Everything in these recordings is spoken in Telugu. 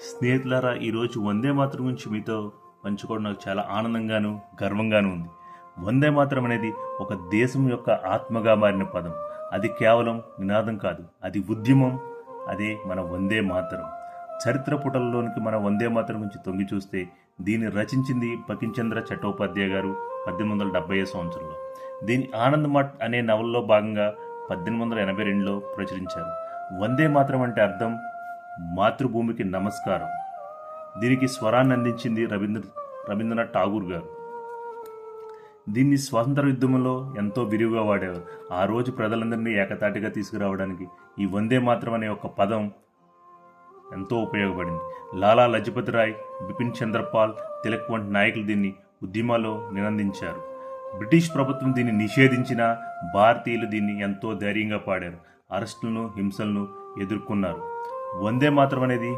స్నేహితులారా ఈరోజు వందే మాత్రం గురించి మీతో పంచుకోవడం నాకు చాలా ఆనందంగాను గర్వంగాను ఉంది. వందే మాత్రం అనేది ఒక దేశం యొక్క ఆత్మగా మారిన పదం. అది కేవలం నినాదం కాదు అది ఉద్యమం అదే మన వందే మాత్రం. చరిత్ర పుటల్లోనికి మన వందే మాత్రం గురించి తొంగి చూస్తే దీన్ని రచించింది బకించంద్ర చట్టోపాధ్యాయ గారు పద్దెనిమిది వందల డెబ్బై సంవత్సరంలో. దీని ఆనంద్ మఠ్ అనే నవల్లో భాగంగా పద్దెనిమిది వందల ఎనభై రెండులో ప్రచురించారు. వందే మాత్రం అంటే అర్థం మాతృభూమికి నమస్కారం. దీనికి స్వరాన్ని అందించింది రవీంద్ర రవీంద్రనాథ్ ఠాగూర్ గారు. దీన్ని స్వాతంత్ర యుద్ధంలో ఎంతో విరివిగా వాడేవారు ఆ రోజు ప్రజలందరినీ ఏకతాటిగా తీసుకురావడానికి ఈ వందే మాత్రం అనే ఒక పదం ఎంతో ఉపయోగపడింది. లాలా లజపతి రాయ్ బిపిన్ చంద్రపాల్ తిలక్ వంటి నాయకులు దీన్ని ఉద్యమాల్లో నినందించారు. బ్రిటిష్ ప్రభుత్వం దీన్ని నిషేధించినా భారతీయులు దీన్ని ఎంతో ధైర్యంగా పాడారు. అరెస్టులను హింసలను ఎదుర్కొన్నారు. వందే మాత్రం అనేది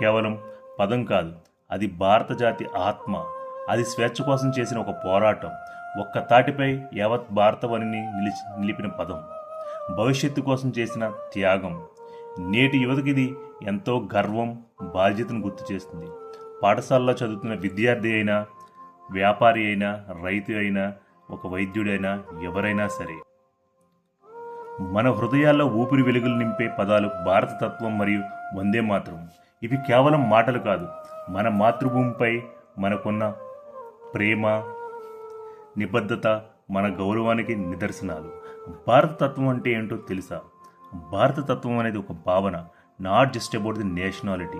కేవలం పదం కాదు. అది భారత జాతి ఆత్మ. అది స్వేచ్ఛ కోసం చేసిన ఒక పోరాటం. ఒక్క తాటిపై యావత్ భారతవనిని నిలిచి నిలిపిన పదం. భవిష్యత్తు కోసం చేసిన త్యాగం. నేటి యువతకి ఇది ఎంతో గర్వం బాధ్యతను గుర్తు చేస్తుంది. పాఠశాలలో చదువుతున్న విద్యార్థి అయినా వ్యాపారి అయినా రైతు అయినా ఒక వైద్యుడైనా ఎవరైనా సరే మన హృదయాల్లో ఊపిరి వెలుగులు నింపే పదాలు భారత తత్వం మరియు వందే మాత్రం ఇవి కేవలం మాటలు కాదు మన మాతృభూమిపై మనకున్న ప్రేమ నిబద్ధత మన గౌరవానికి నిదర్శనాలు. భారత తత్వం అంటే ఏంటో తెలుసా? భారత తత్వం అనేది ఒక భావన not just about the nationality.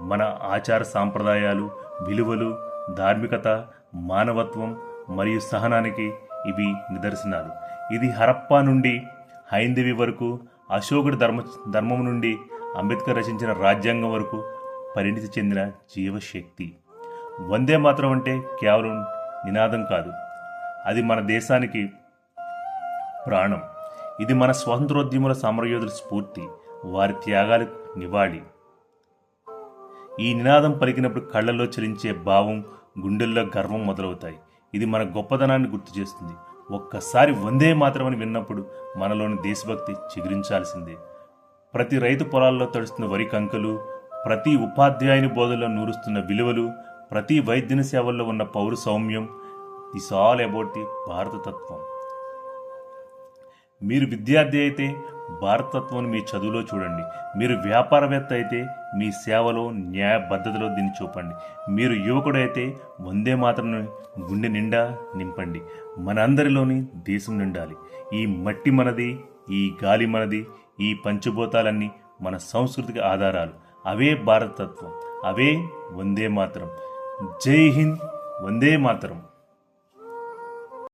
మన ఆచార సాంప్రదాయాలు విలువలు ధార్మికత మానవత్వం మరియు సహనానికి ఇవి నిదర్శనాలు. ఇది హరప్పా నుండి హైందవి వరకు అశోకుడి ధర్మ ధర్మం నుండి అంబేద్కర్ రచించిన రాజ్యాంగం వరకు పరిణితి చెందిన జీవశక్తి. వందే మాత్రం అంటే కేవలం నినాదం కాదు. అది మన దేశానికి ప్రాణం. ఇది మన స్వాతంత్రోద్యముల సమరయోధుల స్ఫూర్తి. వారి త్యాగాలకు నివాళి. ఈ నినాదం పలికినప్పుడు కళ్ళల్లో చెలించే భావం గుండెల్లో గర్వం మొదలవుతాయి. ఇది మన గొప్పదనాన్ని గుర్తు చేస్తుంది. ఒక్కసారి వందే మాత్రమని విన్నప్పుడు మనలోని దేశభక్తి చిగురించాల్సిందే. ప్రతి రైతు పొలాల్లో తడుస్తున్న వరి కంకలు ప్రతి ఉపాధ్యాయుని బోధలో నూరుస్తున్న విలువలు ప్రతి వైద్యుని సేవల్లో ఉన్న పౌర సౌమ్యం దిస్ ఆల్ అబౌట్ ది భారతతత్వం. మీరు విద్యార్థి అయితే భారతత్వాన్ని మీ చదువులో చూడండి. మీరు వ్యాపారవేత్త అయితే మీ సేవలో న్యాయబద్ధతలో దీన్ని చూపండి. మీరు యువకుడు అయితే వందే మాత్రం గుండె నిండా నింపండి. మనందరిలోని దేశం నిండాలి. ఈ మట్టి మనది ఈ గాలి మనది ఈ పంచభూతాలన్నీ మన సంస్కృతికి ఆధారాలు. అవే భారతత్వం. అవే వందే మాత్రం. జై హింద్ వందే మాతరం.